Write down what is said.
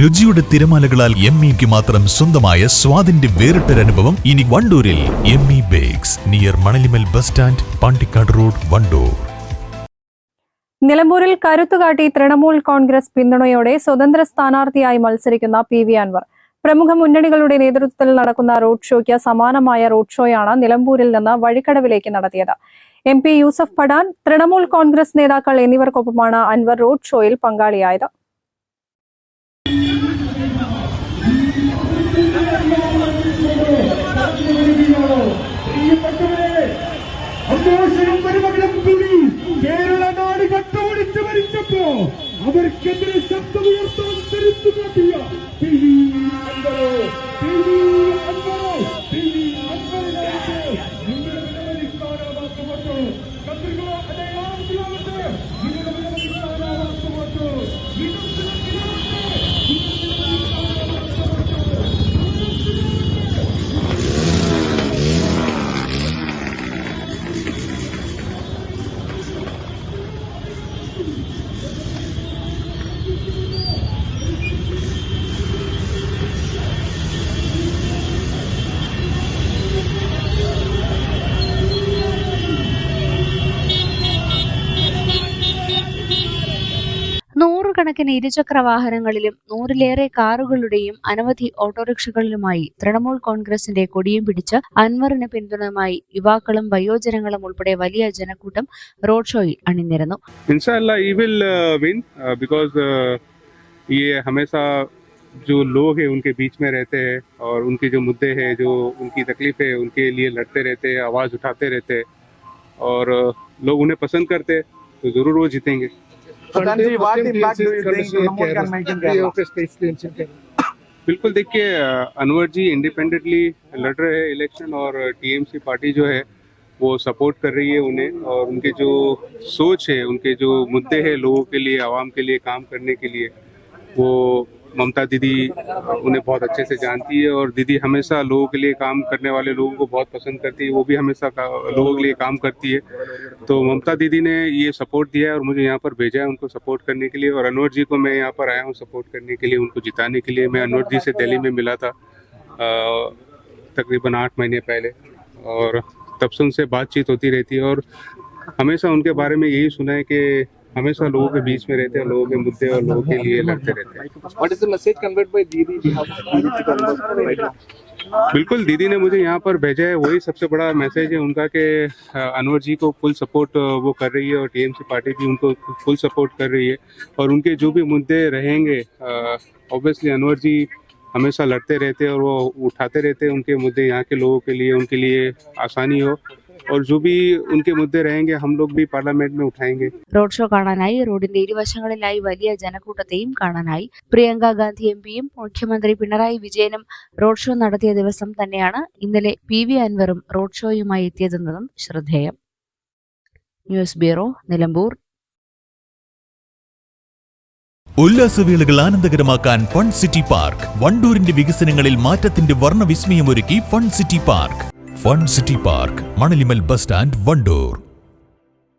രുചിയുടെ തിരമാലകളാൽ എം ഇക്ക് മാത്രം സ്വന്തമായ സ്വാദിന്റെ വേറിട്ടൊരനുഭവം ഇനി വണ്ടൂരിൽ M E bakes near Manalimal bus stand Pandikkad road Wandoor. നിലമ്പൂരിൽ കരുത്തുകാട്ടി തൃണമൂൽ കോൺഗ്രസ് പിന്തുണയോടെ സ്വതന്ത്ര സ്ഥാനാർത്ഥിയായി മത്സരിക്കുന്ന പി വി അൻവർ. പ്രമുഖ മുന്നണികളുടെ നേതൃത്വത്തിൽ നടക്കുന്ന റോഡ് ഷോയ്ക്ക് സമാനമായ റോഡ് ഷോയാണ് നിലമ്പൂരിൽ നിന്ന് വഴിക്കടവിലേക്ക് നടത്തിയത്. എം പി യൂസഫ് പഠാൻ തൃണമൂൽ കോൺഗ്രസ് നേതാക്കൾ എന്നിവർക്കൊപ്പമാണ് അൻവർ റോഡ് ഷോയിൽ പങ്കാളിയായത്. സന്തോഷവും മരുമകളും കൂടി കേരള നാട് കട്ടുപിടിച്ച് മരിച്ചപ്പോ അവർക്കെതിരെ ശബ്ദമുയർത്താൻ കരുത്തു നൂറുകണക്കിന് ഇരുചക്ര വാഹനങ്ങളിലും നൂറിലേറെ കാറുകളുടെയും അനവധി ഓട്ടോറിക്ഷകളിലുമായി തൃണമൂൽ കോൺഗ്രസിന്റെ കൊടിയും പിടിച്ച് അൻവറിന് പിന്തുണയുമായി യുവാക്കളും വയോജനങ്ങളും ഉൾപ്പെടെ വലിയ ജനക്കൂട്ടം റോഡ് ഷോയിൽ അണിനിരന്നു इंशाल्लाह we will win because uh, ये हमेशा जो लोग हैं उनके बीच में रहते हैं और उनके जो मुद्दे हैं जो उनकी तकलीफ है उनके लिए लड़ते रहते हैं आवाज़ उठाते रहते हैं और uh, लोग उन्हें पसंद करते हैं तो ज़रूर वो जीतेंगे Pradhan what impact do you think Trinamool can make in Kerala? बिल्कुल देखिए अनवर जी इंडिपेंडेंटली लड़ रहे हैं इलेक्शन और टीएमसी पार्टी जो है वो सपोर्ट कर रही है उन्हें और उनके जो सोच है उनके जो मुद्दे हैं लोगों के लिए आवाम के लिए काम करने के लिए वो ममता दीदी उन्हें बहुत अच्छे से जानती है और दीदी हमेशा लोगों के लिए काम करने वाले लोगों को बहुत पसंद करती है, वो भी हमेशा लोगों के लिए काम करती है। तो ममता दीदी ने ये सपोर्ट दिया है और मुझे यहाँ पर भेजा है उनको सपोर्ट करने के लिए और अनवर जी को मैं यहाँ पर आया हूँ सपोर्ट करने के लिए, उनको जिताने के लिए। मैं अनवर जी से दिल्ली में मिला था तकरीबन आठ महीने पहले और तब से उनसे बातचीत होती रहती है और हमेशा उनके बारे में यही सुना है कि हमेशा लोगों के बीच में रहते हैं लोगों के मुद्दे और लोगों के लिए लड़ते रहते हैं? बिल्कुल दीदी ने मुझे यहाँ पर भेजा है। वही सबसे बड़ा मैसेज है उनका कि अनवर जी को फुल सपोर्ट वो कर रही है और टीएमसी पार्टी भी उनको फुल सपोर्ट कर रही है। और उनके जो भी मुद्दे रहेंगे ऑब्वियसली अनवर जी हमेशा लड़ते रहते हैं और वो उठाते रहते हैं उनके मुद्दे यहाँ के लोगों के लिए उनके लिए आसानी हो। और जो भी उनके मुद्दे रहेंगे हम लोग भी पार्लियामेंट में उठाएंगे റോഡ് ഷോ കാണാനായി റോഡിന്റെ ഇരുവശങ്ങളിലായി വലിയ ജനക്കൂട്ടത്തെയും കാണാനായി പ്രിയങ്ക ഗാന്ധി എം പിയും മുഖ്യമന്ത്രി പിണറായി വിജയനും റോഡ് ഷോ നടത്തിയ ദിവസം തന്നെയാണ് ഇന്നലെ പി വി അൻവറും റോഡ് ഷോയുമായി എത്തിയതെന്നതും ശ്രദ്ധേയം ന്യൂസ് ബ്യൂറോ നിലമ്പൂർ ഉല്ലാസവേളകൾ ആനന്ദകരമാക്കാൻ ഫൺ സിറ്റി പാർക്ക് വണ്ടൂരിന്റെ വികസനങ്ങളിൽ മാറ്റത്തിന്റെ വർണ്ണവിസ്മയമൊരുക്കി fun city park Fun city park Manalimal bus stand Wandoor.